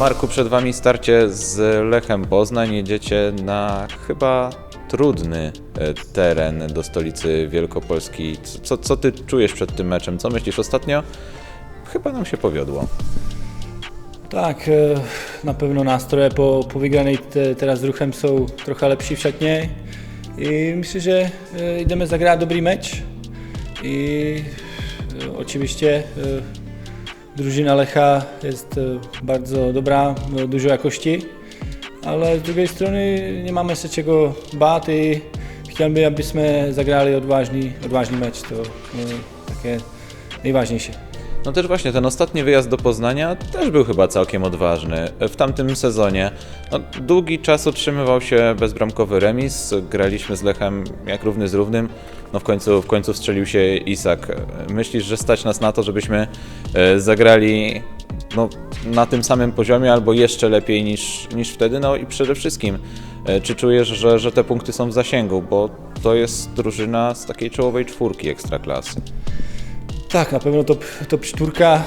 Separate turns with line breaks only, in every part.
Marku, przed Wami starcie z Lechem Poznań. Jedziecie na chyba trudny e, teren do stolicy Wielkopolski. Co, co, Ty czujesz przed tym meczem? Co myślisz ostatnio? Chyba nam się powiodło.
Tak, e, na pewno nástroje po, po wygranej te, teraz z ruchem są trochę lepší v šatně i myślę, że e, jdeme zagrát dobrý meč i oczywiście drużyna Lecha jest e, bardzo dobra, dużo jakości, ale z drugiej strony nie mamy się czego bát i chciałbym, abyśmy zagrali odważny, odważny mecz, to e, takie najważniejsze.
No też właśnie, ten ostatni wyjazd do Poznania też był chyba całkiem odważny. W tamtym sezonie no, długi czas utrzymywał się bezbramkowy remis, graliśmy z Lechem jak równy z równym, no w końcu, w końcu strzelił się Isak. Myślisz, że stać nas na to, żebyśmy e, zagrali no, na tym samym poziomie albo jeszcze lepiej niż, niż wtedy? No i przede wszystkim, e, czy czujesz, że, że te punkty są w zasięgu, bo to jest drużyna z takiej czołowej czwórki ekstraklasy.
Tak, na pewno top, top czwórka,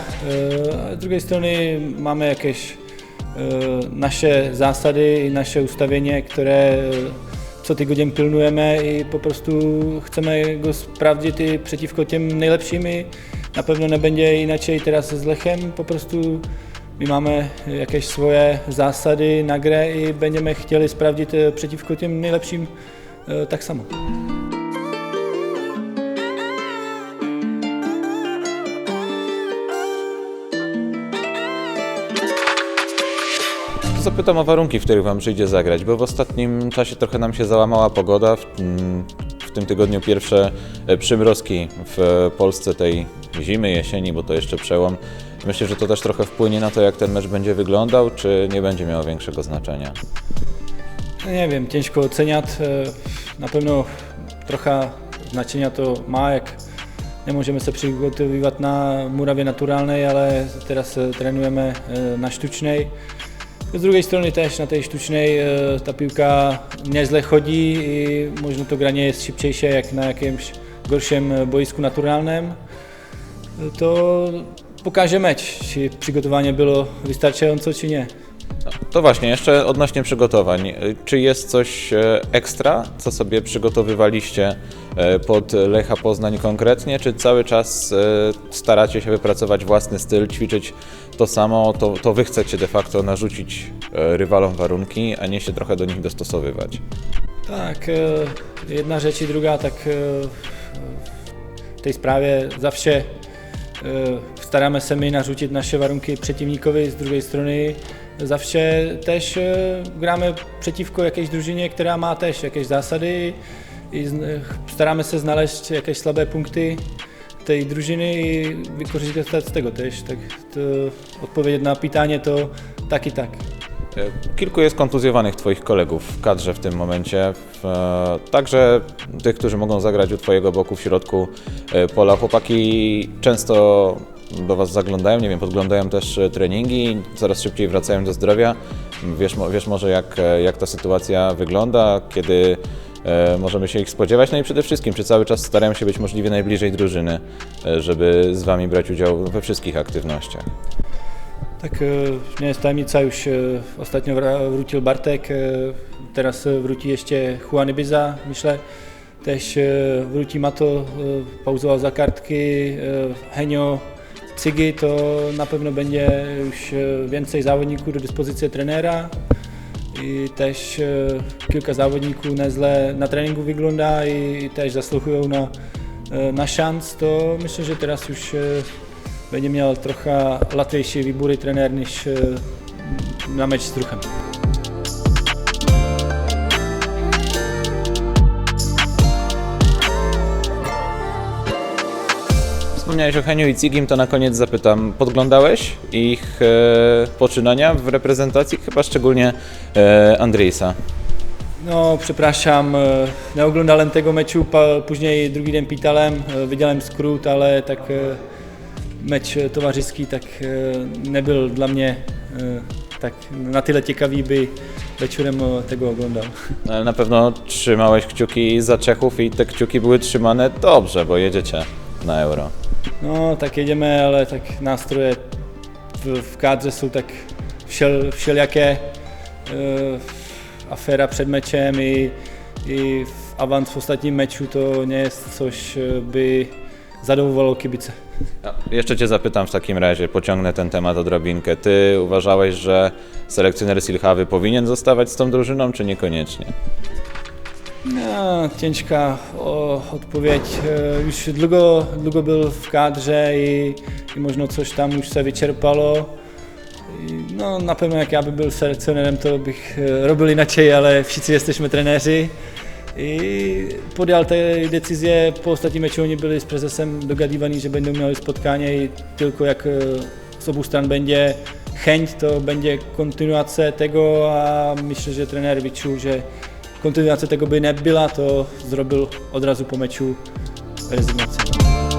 e, z drugiej strony mamy jakieś nasze zasady i nasze ustawienie, które co tygodnie pilnujemy i po prostu chcemy go sprawdzić i przeciwko tym najlepszym i na pewno nie będzie inaczej teraz z Lechem, po prostu my mamy jakieś swoje zasady na grę i będziemy chcieli sprawdzić e, przeciwko tym najlepszym e, tak samo.
Zapytam o warunki, w których Wam przyjdzie zagrać, bo w ostatnim czasie trochę nam się załamała pogoda. W, mm, w tym tygodniu pierwsze e, przymrozki w Polsce tej zimy, jesieni, bo to jeszcze przełom. Myślę, że to też trochę wpłynie na to, jak ten mecz będzie wyglądał, czy nie będzie miało większego znaczenia.
No Nie wiem, ciężko oceniać. E, Na pewno trochę znaczenia to ma, jak nie możemy się przygotowywać na murawie naturalnej, ale teraz e, trenujemy e, na sztucznej. Z drugiej strony też na tej sztucznej e, ta piłka nieźle chodzi i może to granie jest szybciejsze jak na jakimś gorszym boisku naturalnym. To pokaże mecz, czy przygotowanie było wystarczająco, czy nie.
No, to właśnie, jeszcze odnośnie przygotowań. Czy jest coś e, ekstra, co sobie przygotowywaliście e, pod Lecha Poznań konkretnie, czy cały czas staracie się wypracować własny styl, ćwiczyć to samo, to, to wy chcecie de facto narzucić e, rywalom warunki, a nie się trochę do nich dostosowywać?
Tak, e, jedna rzecz i druga, tak e, w tej sprawie zawsze staramy się my narzucić nasze warunki przeciwnikowi, z drugiej strony zawsze też gramy przeciwko jakiejś drużynie, która ma też jakieś zasady i staramy się znaleźć jakieś słabe punkty tej drużyny i wykorzystać z tego też. Tak, to odpowiedź na pytanie to tak i tak.
E, Kilku jest kontuzjowanych Twoich kolegów w kadrze w tym momencie, e, także tych, którzy mogą zagrać u Twojego boku w środku e, pola. Chłopaki często do Was zaglądają, nie wiem, podglądają też treningi, coraz szybciej wracają do zdrowia. Wiesz, wiesz może jak, jak ta sytuacja wygląda, kiedy możemy się ich spodziewać, no i przede wszystkim, czy cały czas starają się być możliwie najbliżej drużyny, e, żeby z Wami brać udział we wszystkich aktywnościach.
Tak e, nie jest tajemnica, już e, ostatnio wrócił Bartek, e, teraz e, wróci jeszcze Juan Ibiza, myślę. Też e, wróci Mato, e, pauzował za kartki, e, Henio, Cygi, to na pewno będzie już e, więcej zawodników do dyspozycji trenera. I też e, kilka zawodników nieźle na treningu wygląda i też zasługują na, e, na szans, to myślę, że teraz już e, będzie miał trochę łatwiejsze wybory trener niż e, na mecz z Ruchem.
Wspomniałeś o Heniu i Cigim, to na koniec zapytam, podglądałeś ich e, poczynania w reprezentacji, chyba szczególnie e, Andrzejsa?
No, przepraszam, nie oglądałem tego meczu, później drugi dzień pytałem, e, widziałem skrót, ale tak e, mecz towarzyski tak e, nie był dla mnie tak na tyle ciekawy, by wieczorem tego oglądał.
No, Ale na pewno trzymałeś kciuki za Czechów i te kciuki były trzymane dobrze, bo jedziecie na Euro.
No, tak jedziemy, ale tak nastroje w, w kadrze są tak všel, všelijaké e, aféra před mečem i, i v avant v ostatním meczu to nie jest coś, e, by zadowolilo kibice.
A Jeszcze Cię zapytam w takim razie, pociągnę ten temat odrobinkę. Ty uważałeś, że selekcjoner Silhawy powinien zostawać z tą drużyną, czy niekoniecznie?
No, ciężka o, odpowiedź. E, Już długo, długo był w kadrze i, i možno coś tam się wyczerpało. I no, na pewno jak ja by byl selekcjonerem, to bych e, robil inaczej, ale wszyscy jesteśmy trenéři. I podjal te decyzje, po ostatním meczu oni byli s prezesem dogadývaní, že będą mieli spotkanie i tylko jak e, z obu stran będzie chęć, to będzie kontynuacja tego a myślę, że trenér wyczuł, że kontynuacja tego by nebyla, to zrobil odrazu po meczu rezygnację.